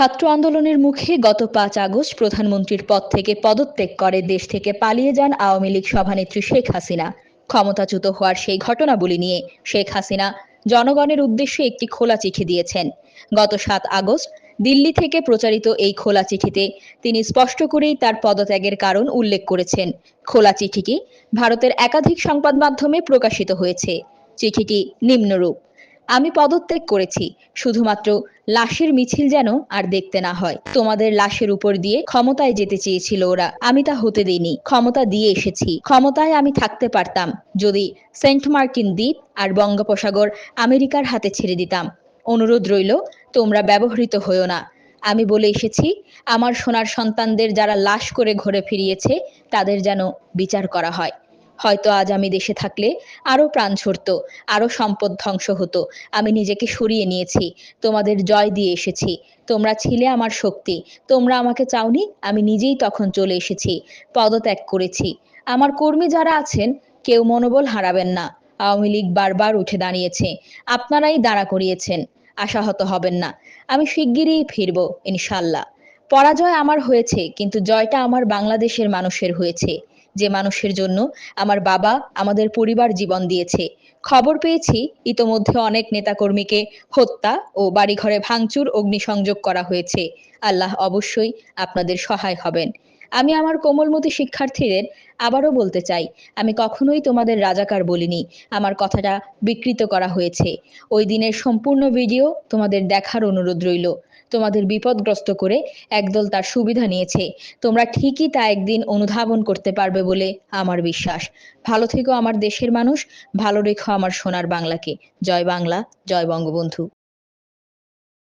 ছাত্র আন্দোলনের মুখে গত পাঁচ আগস্ট প্রধানমন্ত্রীর পদ থেকে পদত্যাগ করে দেশ থেকে পালিয়ে যান আওয়ামী লীগ সভানেত্রী শেখ হাসিনা। ক্ষমতাচ্যুত হওয়ার সেই ঘটনাবলী নিয়ে শেখ হাসিনা জনগণের উদ্দেশ্যে একটি খোলা চিঠি দিয়েছেন। গত সাত আগস্ট দিল্লি থেকে প্রচারিত এই খোলা চিঠিতে তিনি স্পষ্ট করেই তার পদত্যাগের কারণ উল্লেখ করেছেন। খোলা চিঠিটি ভারতের একাধিক সংবাদ মাধ্যমে প্রকাশিত হয়েছে। চিঠিটি নিম্নরূপ। আমি পদত্যাগ করেছি, শুধুমাত্র লাশের মিছিল যেন আর দেখতে না হয়। তোমাদের লাশের উপর দিয়ে ক্ষমতায় যেতে চেয়েছিল ওরা। আমি তা হতে দিইনি, ক্ষমতা দিয়ে এসেছি। ক্ষমতায় আমি থাকতে পারতাম, যদি সেন্ট মার্টিন দ্বীপ আর বঙ্গোপসাগর আমেরিকার হাতে ছেড়ে দিতাম। অনুরোধ রইল, তোমরা ব্যবহৃত হইও না। আমি বলে এসেছি, আমার সোনার সন্তানদের যারা লাশ করে ঘরে ফিরিয়েছে, তাদের যেন বিচার করা হয়। হয়তো আজ আমি দেশে থাকলে আরও প্রাণ ছড়ত আরও সম্পদ ধ্বংস হতো। আমি নিজেকে সরিয়ে নিয়েছি, তোমাদের জয় দিয়ে এসেছি। তোমরা ছিলে আমার শক্তি, তোমরা আমাকে চাওনি, আমি নিজেই তখন চলে এসেছি, পদত্যাগ করেছি। আমার কর্মী যারা আছেন, কেউ মনোবল হারাবেন না। আওয়ামী লীগ বারবার উঠে দাঁড়িয়েছে, আপনারাই দাঁড়া করিয়েছেন, আশাহত হবেন না। আমি শিগগিরই ফিরব ইনশাল্লাহ পরাজয় আমার হয়েছে, কিন্তু জয়টা আমার বাংলাদেশের মানুষের হয়েছে। যে মানুষের জন্য আমার বাবা আমাদের পরিবার জীবন দিয়েছে। খবর পেয়েছি, ইতোমধ্যে অনেক নেতাকর্মীকে হত্যা ও বাড়িঘরে ভাঙচুর, অগ্নিসংযোগ করা হয়েছে। আল্লাহ অবশ্যই আপনাদের সহায় হবেন। আমি আমার কোমলমতি শিক্ষার্থীদের আবারও বলতে চাই, আমি কখনোই তোমাদের রাজাকার বলিনি, আমার কথাটা বিকৃত করা হয়েছে। ওই দিনের সম্পূর্ণ ভিডিও তোমাদের দেখার অনুরোধ রইল। তোমাদের বিপদগ্রস্ত করে একদল তার সুবিধা নিয়েছে। তোমরা ঠিকই তা একদিন অনুধাবন করতে পারবে বলে আমার বিশ্বাস। ভালো থেকো আমার দেশের মানুষ, ভালো রেখো আমার সোনার বাংলাকে। জয় বাংলা, জয় বঙ্গবন্ধু।